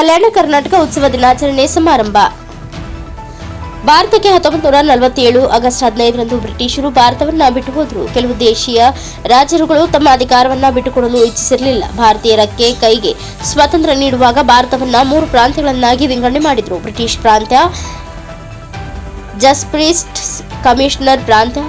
ಕಲ್ಯಾಣ ಕರ್ನಾಟಕ ಉತ್ಸವ ದಿನಾಚರಣೆ ಸಮಾರಂಭ. ಭಾರತಕ್ಕೆ ಹತ್ತೊಂಬತ್ತು ನೂರ ನಲವತ್ತೇಳು ಆಗಸ್ಟ್ ಹದಿನೈದರಂದು ಬ್ರಿಟಿಷರು ಭಾರತವನ್ನ ಬಿಟ್ಟು ಹೋದರು ಕೆಲವು ದೇಶೀಯ ರಾಜರುಗಳು ತಮ್ಮ ಅಧಿಕಾರವನ್ನ ಬಿಟ್ಟುಕೊಡಲು ಇಚ್ಛಿಸಿರಲಿಲ್ಲ. ಭಾರತೀಯರಕ್ಕೆ ಕೈಗೆ ಸ್ವಾತಂತ್ರ್ಯ ನೀಡುವಾಗ ಭಾರತವನ್ನ ಮೂರು ಪ್ರಾಂತ್ಯಗಳನ್ನಾಗಿ ವಿಂಗಡಣೆ ಮಾಡಿದರು. ಬ್ರಿಟಿಷ್ ಪ್ರಾಂತ್ಯ, ಜಸ್ಪ್ರಿಸ್ಟ್ ಕಮಿಷನರ್ ಪ್ರಾಂತ್ಯ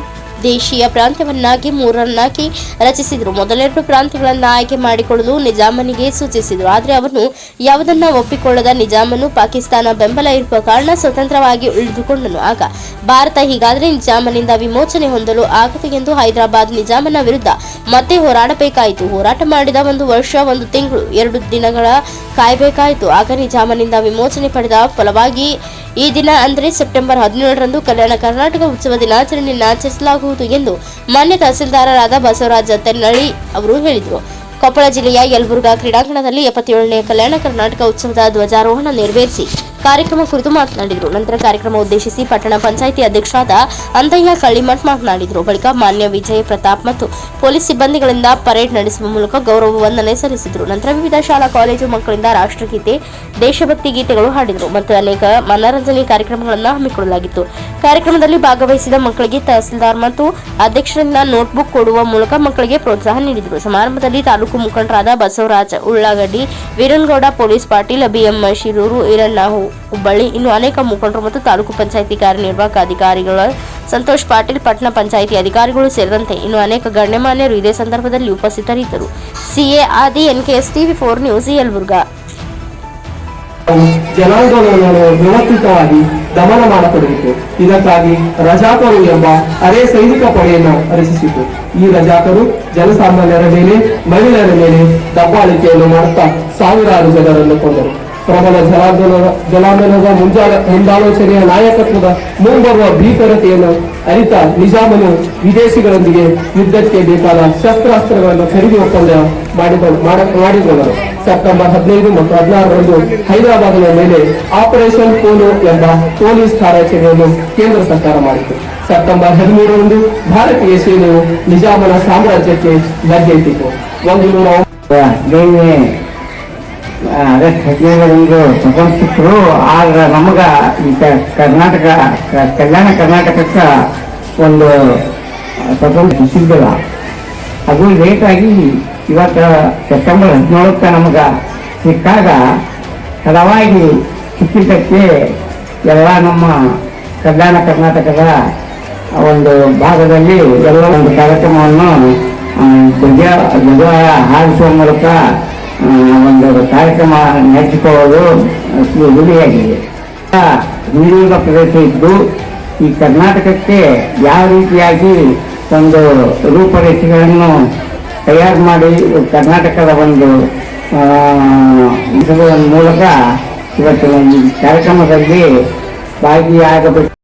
ದೇಶೀಯ ಪ್ರಾಂತ್ಯವನ್ನಾಗಿ ಮೂರನ್ನಾಗಿ ರಚಿಸಿದರು. ಮೊದಲೆರಡು ಪ್ರಾಂತ್ಯಗಳನ್ನು ಆಯ್ಕೆ ಮಾಡಿಕೊಳ್ಳಲು ನಿಜಾಮನಿಗೆ ಸೂಚಿಸಿದರು. ಆದರೆ ಅವನು ಯಾವುದನ್ನ ಒಪ್ಪಿಕೊಳ್ಳದ ನಿಜಾಮನು ಪಾಕಿಸ್ತಾನ ಬೆಂಬಲ ಇರುವ ಕಾರಣ ಸ್ವತಂತ್ರವಾಗಿ ಉಳಿದುಕೊಂಡನು. ಆಗ ಭಾರತ ಹೀಗಾದರೆ ನಿಜಾಮನಿಂದ ವಿಮೋಚನೆ ಹೊಂದಲು ಆಗದು ಎಂದು ಹೈದರಾಬಾದ್ ನಿಜಾಮನ ವಿರುದ್ಧ ಮತ್ತೆ ಹೋರಾಡಬೇಕಾಯಿತು. ಹೋರಾಟ ಮಾಡಿದ ಒಂದು ವರ್ಷ, ಒಂದು ತಿಂಗಳು, ಎರಡು ದಿನಗಳ ಕಾಯಬೇಕಾಯಿತು. ಆಗ ನಿಜಾಮನಿಂದ ವಿಮೋಚನೆ ಪಡೆದ ಫಲವಾಗಿ ಈ ದಿನ ಅಂದರೆ ಸೆಪ್ಟೆಂಬರ್ ಹದಿನೇಳರಂದು ಕಲ್ಯಾಣ ಕರ್ನಾಟಕ ಉತ್ಸವ ದಿನಾಚರಣೆಯನ್ನು ಆಚರಿಸಲಾಗುವುದು ಎಂದು ಮಾನ್ಯ ತಹಸೀಲ್ದಾರರಾದ ಬಸವರಾಜ ತೆನ್ನಳ್ಳಿ ಅವರು ಹೇಳಿದರು. ಕೊಪ್ಪಳ ಜಿಲ್ಲೆಯ ಯಲಬುರ್ಗಾ ಕ್ರೀಡಾಂಗಣದಲ್ಲಿ ಎಪ್ಪತ್ತೇಳನೇ ಕಲ್ಯಾಣ ಕರ್ನಾಟಕ ಉತ್ಸವದ ಧ್ವಜಾರೋಹಣ ನೆರವೇರಿಸಿ ಕಾರ್ಯಕ್ರಮ ಕುರಿತು ಮಾತನಾಡಿದರು. ನಂತರ ಕಾರ್ಯಕ್ರಮ ಉದ್ದೇಶಿಸಿ ಪಟ್ಟಣ ಪಂಚಾಯಿತಿ ಅಧ್ಯಕ್ಷರಾದ ಅಂತಯ್ಯ ಕಳ್ಳಿಮಠ್ ಮಾತನಾಡಿದರು. ಬಳಿಕ ಮಾನ್ಯ ವಿಜಯ ಪ್ರತಾಪ್ ಮತ್ತು ಪೊಲೀಸ್ ಸಿಬ್ಬಂದಿಗಳಿಂದ ಪರೇಡ್ ನಡೆಸುವ ಮೂಲಕ ಗೌರವ ವಂದನೆ ಸಲ್ಲಿಸಿದರು. ನಂತರ ವಿವಿಧ ಶಾಲಾ, ಕಾಲೇಜು ಮಕ್ಕಳಿಂದ ರಾಷ್ಟ್ರಗೀತೆ, ದೇಶಭಕ್ತಿ ಗೀತೆಗಳು ಹಾಡಿದರು ಮತ್ತು ಅನೇಕ ಮನರಂಜನೆ ಕಾರ್ಯಕ್ರಮಗಳನ್ನು ಹಮ್ಮಿಕೊಳ್ಳಲಾಗಿತ್ತು. ಕಾರ್ಯಕ್ರಮದಲ್ಲಿ ಭಾಗವಹಿಸಿದ ಮಕ್ಕಳಿಗೆ ತಹಸೀಲ್ದಾರ್ ಮತ್ತು ಅಧ್ಯಕ್ಷರಿಂದ ನೋಟ್ಬುಕ್ ಕೊಡುವ ಮೂಲಕ ಮಕ್ಕಳಿಗೆ ಪ್ರೋತ್ಸಾಹ ನೀಡಿದರು. ಸಮಾರಂಭದಲ್ಲಿ ತಾಲೂಕು ಮುಖಂಡರಾದ ಬಸವರಾಜ ಉಳ್ಳಾಗಡ್ಡಿ, ವೀರನ್ಗೌಡ, ಪೊಲೀಸ್ ಪಾಟೀಲ್ ಬಿಎಂ ಶಿರೂರು, ಈರಣ್ಣ ಹುಬ್ಬಳ್ಳಿ. ಇನ್ನು ಅನೇಕ ಮುಖಂಡರು ಮತ್ತು ತಾಲೂಕು ಪಂಚಾಯಿತಿ ಕಾರ್ಯನಿರ್ವಾಹಕ ಅಧಿಕಾರಿಗಳ ಸಂತೋಷ್ ಪಾಟೀಲ್ ಪಟ್ಟಣ ಪಂಚಾಯಿತಿ ಅಧಿಕಾರಿಗಳು ಸೇರಿದಂತೆ ಇನ್ನು ಅನೇಕ ಗಣ್ಯಮಾನ್ಯರು ಇದೇ ಸಂದರ್ಭದಲ್ಲಿ ಉಪಸ್ಥಿತರಿದ್ದರು. CA Adi, NKS TV four news, Yelburga. ಜನಾಂದೋಲನವನ್ನು ವ್ಯವಸ್ಥಿತವಾಗಿ ದಮನ ಮಾಡತೊಡಗಿತು. ಇದಕ್ಕಾಗಿ ರಜಾಕರು ಎಂಬ ಅರೆ ಸೈನಿಕ ಪಡೆಯನ್ನು ರಚಿಸಿತು. ಈ ರಜಾಕರು ಜನಸಾಮಾನ್ಯರ ಮೇಲೆ, ಮಹಿಳೆಯರ ಮೇಲೆ ದಬ್ಬಾಳಿಕೆಯನ್ನು ಮಾಡುತ್ತಾ ಸಾವಿರಾರು ಜನರನ್ನು ಕೊಂದರು. ಪ್ರಬಲ ಜಲಾಂದೋಲನ ಜಲಾಂದೋಲನದ ಮುಂಜಾಲ ಮುಂದಾಲೋಚನೆಯ ನಾಯಕತ್ವದ ಮುಂಬರುವ ಭೀಕರತೆಯನ್ನು ಅರಿತ ನಿಜಾಮನು ವಿದೇಶಿಗಳೊಂದಿಗೆ ಯುದ್ಧಕ್ಕೆ ಬೇಕಾದ ಶಸ್ತ್ರಾಸ್ತ್ರಗಳನ್ನು ಖರೀದಿ ಒಪ್ಪಂದ ಮಾಡಿಕೊಂಡು ಮಾಡ- ಮಾಡಿಕೊಂಡರು ಸೆಪ್ಟೆಂಬರ್ ಹದಿನೈದು ಮತ್ತು ಹದಿನಾರರಂದು ಹೈದರಾಬಾದಿನ ಮೇಲೆ ಆಪರೇಷನ್ ಪೋಲೋ ಎಂಬ ಪೊಲೀಸ್ ಕಾರ್ಯಾಚರಣೆಯನ್ನು ಕೇಂದ್ರ ಸರ್ಕಾರ ಮಾಡಿತು ಸೆಪ್ಟೆಂಬರ್ ಹದಿಮೂರರಂದು ಭಾರತೀಯ ಸೇನೆಯು ನಿಜಾಮನ ಸಾಮ್ರಾಜ್ಯಕ್ಕೆ ಲಗ್ಗೆಯಿಟ್ಟಿತು ಒಂದು ನೂರ ಬೇರೆ ಅರೆಸ್ಟ್ ಒಂದು ತಗೊಂಡಿದ್ರು ಆದ್ರೆ ನಮಗ ಈ ಕರ್ನಾಟಕ ಕಲ್ಯಾಣ ಕರ್ನಾಟಕಕ್ಕೆ ಒಂದು ಸ್ವತಂತ್ರ ಸಿಗಲ್ಲ ಅದು ಲೇಟಾಗಿ ಇವತ್ತು ಸೆಪ್ಟೆಂಬರ್ ಹದಿನೇಳಕ್ಕೆ ನಮಗೆ ಸಿಕ್ಕಾಗ ತಡವಾಗಿ ಸಿಕ್ಕಿದ್ದಕ್ಕೆ ಎಲ್ಲ ನಮ್ಮ ಕಲ್ಯಾಣ ಕರ್ನಾಟಕದ ಒಂದು ಭಾಗದಲ್ಲಿ ಎಲ್ಲ ಒಂದು ಕಾರ್ಯಕ್ರಮವನ್ನು ಧ್ವಜ ಧ್ವಜ ಹಾರಿಸುವ ಮೂಲಕ ಒಂದು ಕಾರ್ಯಕ್ರಮ ನಡೆಸಿಕೊಳ್ಳಲು ಗುರಿಯಾಗಿದೆ ಹಿಂದುಳಿದ ಪ್ರದೇಶ ಇದ್ದು ಈ ಕರ್ನಾಟಕಕ್ಕೆ ಯಾವ ರೀತಿಯಾಗಿ ಒಂದು ರೂಪರೇಷೆಗಳನ್ನು ತಯಾರು ಮಾಡಿ ಕರ್ನಾಟಕದ ಒಂದು ಮೂಲಕ ಇವತ್ತು ಕಾರ್ಯಕ್ರಮದಲ್ಲಿ ಭಾಗಿಯಾಗಬೇಕು.